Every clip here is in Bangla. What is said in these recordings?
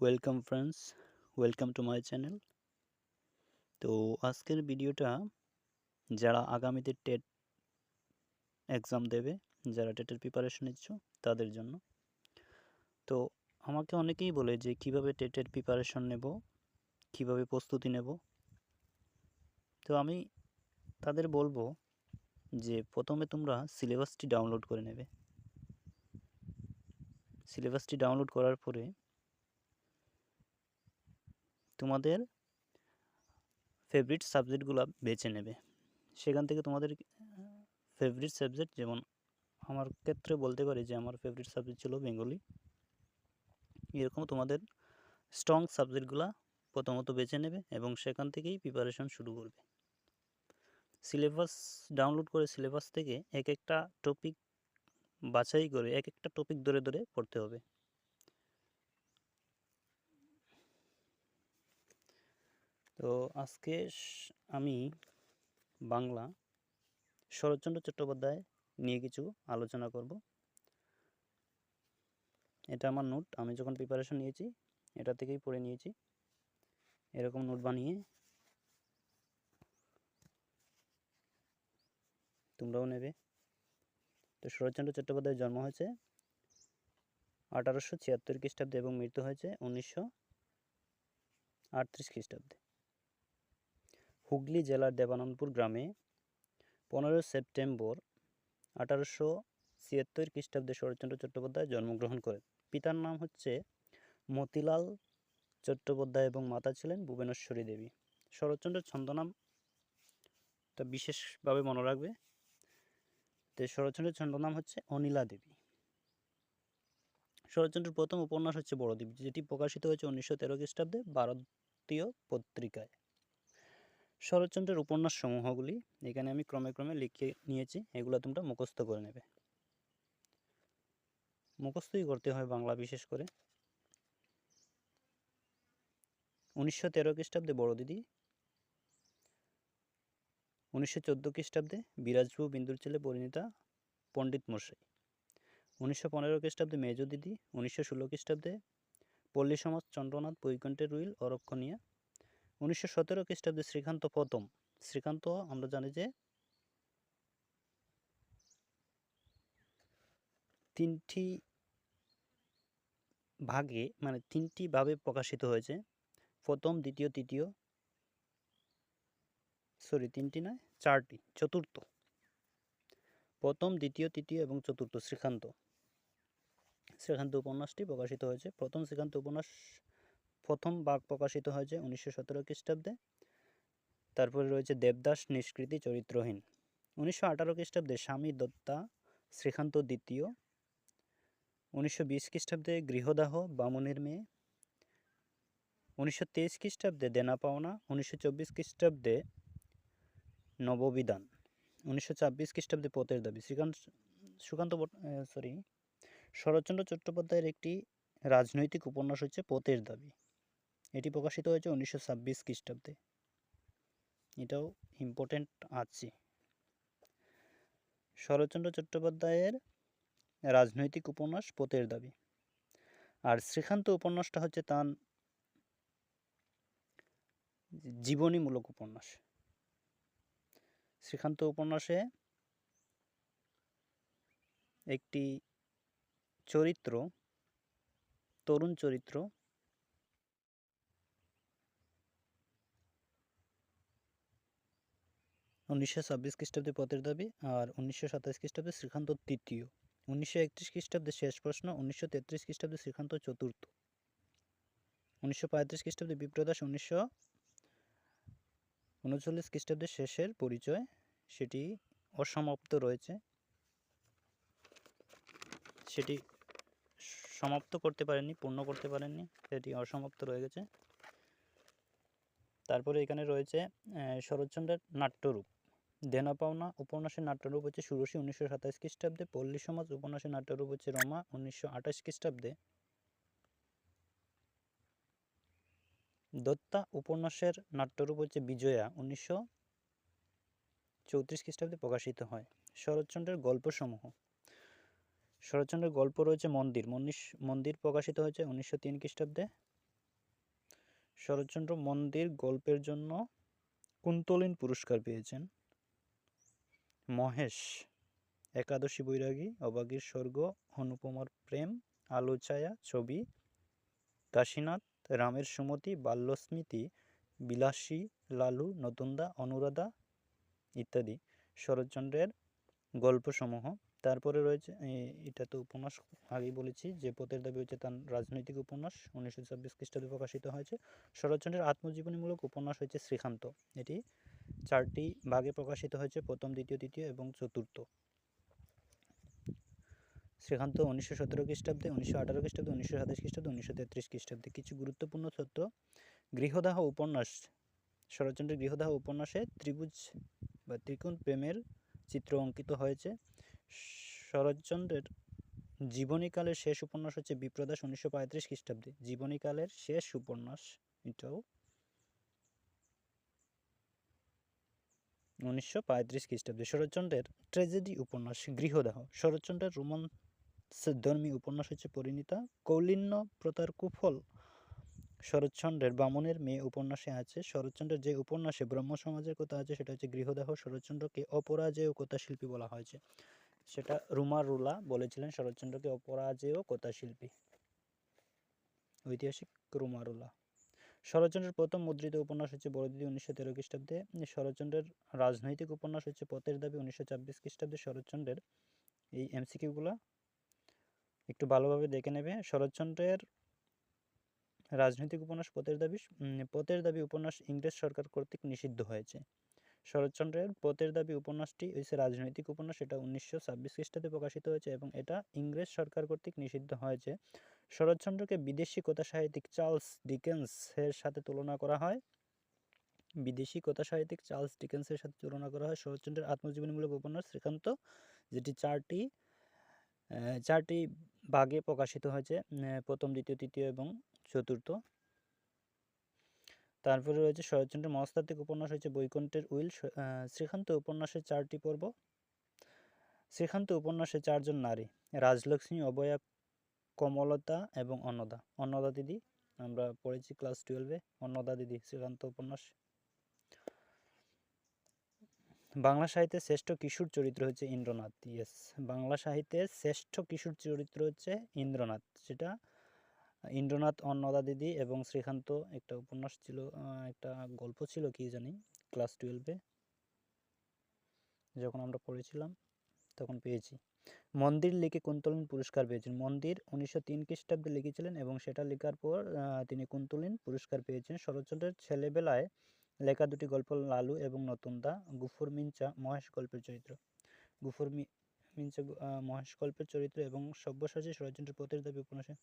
Welcome friends welcome to my channel তো আজকের ভিডিওটা যারা আগামীতে টেট এক্সাম দেবে, যারা টেটের প্রিপারেশন নিচ্ছ, তাদের জন্য। তো আমাকে অনেকেই বলে যে, কীভাবে টেটের প্রিপারেশন নেব, কীভাবে প্রস্তুতি নেব? তো আমি তাদের বলব যে, প্রথমে তোমরা সিলেবাসটি ডাউনলোড করে নেবে। সিলেবাসটি ডাউনলোড করার পরে তোমাদের ফেভারিট সাবজেক্টগুলো বেছে নেবে। সেখান থেকে তোমাদের ফেভারিট সাবজেক্ট যেমন আমার ক্ষেত্রে বলতে পারি যে আমার ফেভারিট সাবজেক্ট ছিল বেঙ্গলি। এরকম তোমাদের স্ট্রং সাবজেক্টগুলো প্রথমত বেছে নেবে এবং সেখান থেকেই প্রিপারেশন শুরু করবে। সিলেবাস ডাউনলোড করে সিলেবাস থেকে এক একটা টপিক বাছাই করে এক একটা টপিক ধরে ধরে পড়তে হবে। তো আজকে আমি বাংলা শরৎচন্দ্র চট্টোপাধ্যায় নিয়ে কিছু আলোচনা করব। এটা আমার নোট, আমি যখন প্রিপারেশন নিয়েছি, এটা থেকেই পড়ে নিয়েছি। এরকম নোট বানিয়ে তোমরাও নেবে। তো শরৎচন্দ্র চট্টোপাধ্যায়ের জন্ম হয়েছে আঠারোশো ছিয়াত্তর খ্রিস্টাব্দে এবং মৃত্যু হয়েছে উনিশশো আটত্রিশ খ্রিস্টাব্দে। হুগলি জেলার দেবানন্দপুর গ্রামে পনেরো সেপ্টেম্বর আঠারোশো ছিয়াত্তর খ্রিস্টাব্দে শরৎচন্দ্র চট্টোপাধ্যায় জন্মগ্রহণ করেন। পিতার নাম হচ্ছে মতিলাল চট্টোপাধ্যায় এবং মাতা ছিলেন ভুবনেশ্বরী দেবী। শরৎচন্দ্রের ছন্দনামটা বিশেষভাবে মনে রাখবে। তো শরৎচন্দ্রের ছন্দনাম হচ্ছে অনিলা দেবী। শরৎচন্দ্রের প্রথম উপন্যাস হচ্ছে বড়দ্বীপ যেটি প্রকাশিত হয়েছে উনিশশো তেরো খ্রিস্টাব্দে ভারতীয় পত্রিকায়। শরৎচন্দ্রের উপন্যাস সমূহগুলি এখানে আমি ক্রমে ক্রমে লিখে নিয়েছি। এগুলো তোমরা মুখস্থ করে নেবে। মুখস্থই করতে হয় বাংলা বিশেষ করে। উনিশশো তেরো খ্রিস্টাব্দে বড় দিদি। উনিশশো চোদ্দ খ্রিস্টাব্দে বিরাজবু বিন্দুর ছেলে পরিণীতা পণ্ডিত মশাই। উনিশশো পনেরো খ্রিস্টাব্দে মেজ দিদি। উনিশশো ষোলো খ্রিস্টাব্দে পল্লী সমাজ চন্দ্রনাথ বৈকুণ্ঠের রুইল, অরক্ষণীয়া। উনিশশো সতেরো খ্রিস্টাব্দে শ্রীকান্ত প্রথম। শ্রীকান্ত, আমরা জানি যে তিনটি ভাগে মানে তিনটি ভাবে প্রকাশিত হয়েছে। প্রথম, দ্বিতীয়, তৃতীয় সরি তিনটি নয়, চারটি, চতুর্থ। প্রথম, দ্বিতীয়, তৃতীয় এবং চতুর্থ, শ্রীকান্ত। শ্রীকান্ত উপন্যাসটি প্রকাশিত হয়েছে। প্রথম, শ্রীকান্ত উপন্যাস প্রথম বাঘ প্রকাশিত হয়েছে উনিশশো সতেরো খ্রিস্টাব্দে। তারপরে রয়েছে দেবদাস নিষ্কৃতি চরিত্রহীন। উনিশশো আঠারো খ্রিস্টাব্দে স্বামী দত্তা শ্রীকান্ত দ্বিতীয়। উনিশশো বিশ খ্রিস্টাব্দে গৃহদাহ বামনের মেয়ে। উনিশশো তেইশ খ্রিস্টাব্দে দেনা পাওনা। উনিশশো চব্বিশ খ্রিস্টাব্দে নববিধান। উনিশশো ছাব্বিশ খ্রিস্টাব্দে পথের দাবি। শ্রীকান্ত, সুকান্ত সরি শরৎচন্দ্র চট্টোপাধ্যায়ের একটি রাজনৈতিক উপন্যাস হচ্ছে পথের দাবি। এটি প্রকাশিত হয়েছে উনিশশো ছাব্বিশ খ্রিস্টাব্দে। এটাও ইম্পর্টেন্ট আছে। শরৎচন্দ্র চট্টোপাধ্যায়ের রাজনৈতিক উপন্যাস পথের দাবি। আর শ্রীকান্ত উপন্যাসটা হচ্ছে তার জীবনীমূলক উপন্যাস। শ্রীকান্ত উপন্যাসে একটি চরিত্র, তরুণ চরিত্র উনিশশো ছাব্বিশ খ্রিস্টাব্দে পথের দাবি আর উনিশশো সাতাশ খ্রিস্টাব্দে শ্রীকান্ত তৃতীয়। উনিশশো একত্রিশ খ্রিস্টাব্দে শেষ প্রশ্ন, উনিশশো তেত্রিশ খ্রিস্টাব্দে শ্রীকান্ত চতুর্থ। উনিশশো পঁয়ত্রিশ খ্রিস্টাব্দে বিপ্রদাস উনিশশো উনচল্লিশ খ্রিস্টাব্দের শেষের পরিচয়, সেটি অসমাপ্ত রয়েছে। সেটি সমাপ্ত করতে পারেননি, পূর্ণ করতে পারেননি, সেটি অসমাপ্ত রয়ে গেছে। তারপরে এখানে রয়েছে শরৎচন্দ্রের নাট্যরূপ। দেনা পাওনা উপন্যাসের নাট্যরূপ হচ্ছে ষোড়শী উনিশশো সাতাশ খ্রিস্টাব্দে, পল্লী সমাজ উপন্যাসের নাট্যরূপ হচ্ছে রমা উনিশশো আঠাশ খ্রিস্টাব্দে। দত্তা উপন্যাসের নাট্যরূপ হচ্ছে বিজয়া উনিশশো চৌত্রিশ খ্রিস্টাব্দে প্রকাশিত হয়। শরৎচন্দ্রের গল্পসমূহ। শরৎচন্দ্রের গল্প রয়েছে মন্দির। মন্দির প্রকাশিত হয়েছে উনিশশো তিন খ্রিস্টাব্দে। শরৎচন্দ্র মন্দির গল্পের জন্য কুন্তলিন পুরস্কার পেয়েছেন। মহেশ, একাদশী বৈরাগী অবাগীর স্বর্গ অনুপমার প্রেম আলো ছায়া ছবি, কাশীনাথ, রামের সুমতি, বাল্যস্মৃতি, বিলাসী লালু, নতুনদা, অনুরাধা ইত্যাদি। শরৎচন্দ্রের গল্পসমূহ। তারপরে রয়েছে এটা তো উপন্যাস, আগেই বলেছি যে পথের দাবি হচ্ছে তার রাজনৈতিক উপন্যাস, উনিশশো ছাব্বিশ খ্রিস্টাব্দে প্রকাশিত হয়েছে। শরৎচন্দ্রের আত্মজীবনীমূলক উপন্যাস হচ্ছে শ্রীকান্ত। এটি চারটি ভাগে প্রকাশিত হয়েছে, প্রথম, দ্বিতীয়, তৃতীয় এবং চতুর্থ। শ্রীকান্ত উনিশশো সতেরো খ্রিস্টাব্দে, উনিশশো আঠারো খ্রিস্টাব্দে, উনিশশো সাতাশ খ্রিস্টাব্দে, উনিশশো তেত্রিশ খ্রিস্টাব্দে। কিছু গুরুত্বপূর্ণ তথ্য গৃহদাহ উপন্যাস। শরৎচন্দ্রের গৃহদাহ উপন্যাসে ত্রিভুজ বা ত্রিকোণ প্রেমের চিত্র অঙ্কিত হয়েছে। শরৎচন্দ্রের জীবনীকালের শেষ উপন্যাস হচ্ছে বিপ্রদাস, উনিশশো পঁয়ত্রিশ খ্রিস্টাব্দে। জীবনীকালের শেষ উপন্যাস এটাও উনিশশো পঁয়ত্রিশ খ্রিস্টাব্দে শরৎচন্দ্রের ট্রেজেডি উপন্যাস গৃহদাহ। শরৎচন্দ্রের রোমান্স ধর্মী উপন্যাস হচ্ছে পরিণীতা। কৌলিন্য প্রতার কুফল শরৎচন্দ্রের বামনের মেয়ে উপন্যাসে আছে। শরৎচন্দ্রের যে উপন্যাসে ব্রহ্ম সমাজের কথা আছে, সেটা হচ্ছে গৃহদাহ। শরৎচন্দ্রকে অপরাজেয় কথাশিল্পী বলা হয়েছে। সেটা রুমা রুলা বলেছিলেন, শরৎচন্দ্রকে অপরাজেয় কথাশিল্পী। ঐতিহাসিক রুমা রুলা। শরৎচন্দ্রের প্রথম মুদ্রিত উপন্যাস হচ্ছে বড়দিদি উনিশশো তেরো খ্রিস্টাব্দে। শরৎচন্দ্রের রাজনৈতিক উপন্যাস হচ্ছে পথের দাবি উনিশশো ছাব্বিশ খ্রিস্টাব্দে শরৎচন্দ্রের। এই এমসিকিউগুলো একটু ভালোভাবে দেখে নেবে। শরৎচন্দ্রের রাজনৈতিক উপন্যাস পথের দাবি পথের দাবি উপন্যাস ইংরেজ সরকার কর্তৃক নিষিদ্ধ হয়েছে। শরৎচন্দ্রের পথের দাবি উপন্যাসটি হয়েছে রাজনৈতিক উপন্যাস। এটা উনিশশো ছাব্বিশ খ্রিস্টাব্দে প্রকাশিত হয়েছে এবং এটা ইংরেজ সরকার কর্তৃক নিষিদ্ধ হয়েছে। শরৎচন্দ্রকে বিদেশি কথা সাহিত্যিক চার্লস ডিকেন্সের সাথে তুলনা করা হয়। বিদেশি কথা সাহিত্যিক চার্লস ডিকেন্সের সাথে তুলনা করা হয়। শরৎচন্দ্রের আত্মজীবনীমূলক উপন্যাস শ্রীকান্ত, যেটি চারটি চারটি ভাগে প্রকাশিত হয়েছে প্রথম, দ্বিতীয়, তৃতীয় এবং চতুর্থ। তারপরে রয়েছে শরৎচন্দ্রের মনস্তাত্ত্বিক উপন্যাস হচ্ছে বৈকুণ্ঠের উইল। শ্রীকান্ত উপন্যাসের চারটি পর্ব। শ্রীকান্ত উপন্যাসে চারজন নারী, রাজলক্ষ্মী, অবয়া, কমলতা এবং অন্নদা। অন্নদা দিদি, আমরা পড়েছি ক্লাস টুয়েলভে। অন্নদা দিদি, শ্রীকান্ত উপন্যাস। বাংলা সাহিত্যের শ্রেষ্ঠ কিশোর চরিত্র হচ্ছে ইন্দ্রনাথ। ইয়েস বাংলা সাহিত্যের শ্রেষ্ঠ কিশোর চরিত্র হচ্ছে ইন্দ্রনাথ। সেটা ইন্দ্রনাথ অন্নদা দিদি এবং শ্রীকান্ত একটা উপন্যাস ছিল একটা গল্প ছিল কি জানি ক্লাস টুয়েলভে যখন আমরা পড়েছিলাম, তখন পেয়েছি। মন্দির লিখে কুন্তলিন পুরস্কার পেয়েছেন। মন্দির উনিশশো তিন খ্রিস্টাব্দে লিখেছিলেন এবং সেটা লেখার পর তিনি কুন্তলিন পুরস্কার পেয়েছেন। শরৎচন্দ্রের ছেলেবেলায় লেখা দুটি গল্প, লালু এবং নতুনদা, গুফুর মিঞ্চা, মহেশ গল্পের চরিত্র। গুফুর মিঞ্চা মহেশ গল্পের চরিত্র এবং সব্যসাচী শরৎচন্দ্রের পথের দাবি উপন্যাসে।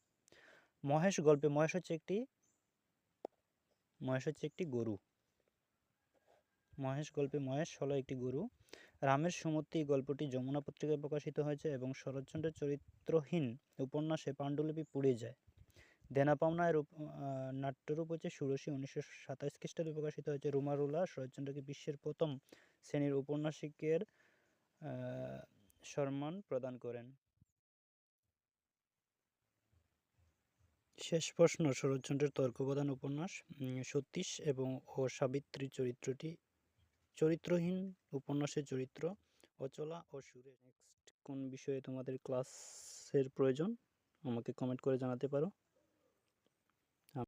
মহেশ গল্পে মহেশ হচ্ছে একটি মহেশ হচ্ছে একটি গরু। মহেশ গল্পে মহেশ হলো একটি গরু। রামের সুমতি গল্পটি যমুনা পত্রিকায় প্রকাশিত হয়েছে এবং শরৎচন্দ্রের চরিত্রহীন উপন্যাসে পাণ্ডুলিপি পুড়ে যায়। দেনা পাওনায় রূপ নাট্যরূপ হচ্ছে ষোড়শী উনিশশো সাতাশ খ্রিস্টাব্দে প্রকাশিত হয়েছে। রুমারুলা শরৎচন্দ্রকে বিশ্বের প্রথম শ্রেণির ঔপন্যাসিকের আহ, সম্মান প্রদান করেন। শেষ প্রশ্ন, শরৎচন্দ্রের তর্কপ্রধান উপন্যাস সতীশ এবং ও সাবিত্রী চরিত্রটি, চরিত্রহীন উপন্যাসের চরিত্র, অচলা ও সুরে নেক্সট কোন বিষয়ে তোমাদের ক্লাসের প্রয়োজন? আমাকে কমেন্ট করে জানাতে পারো।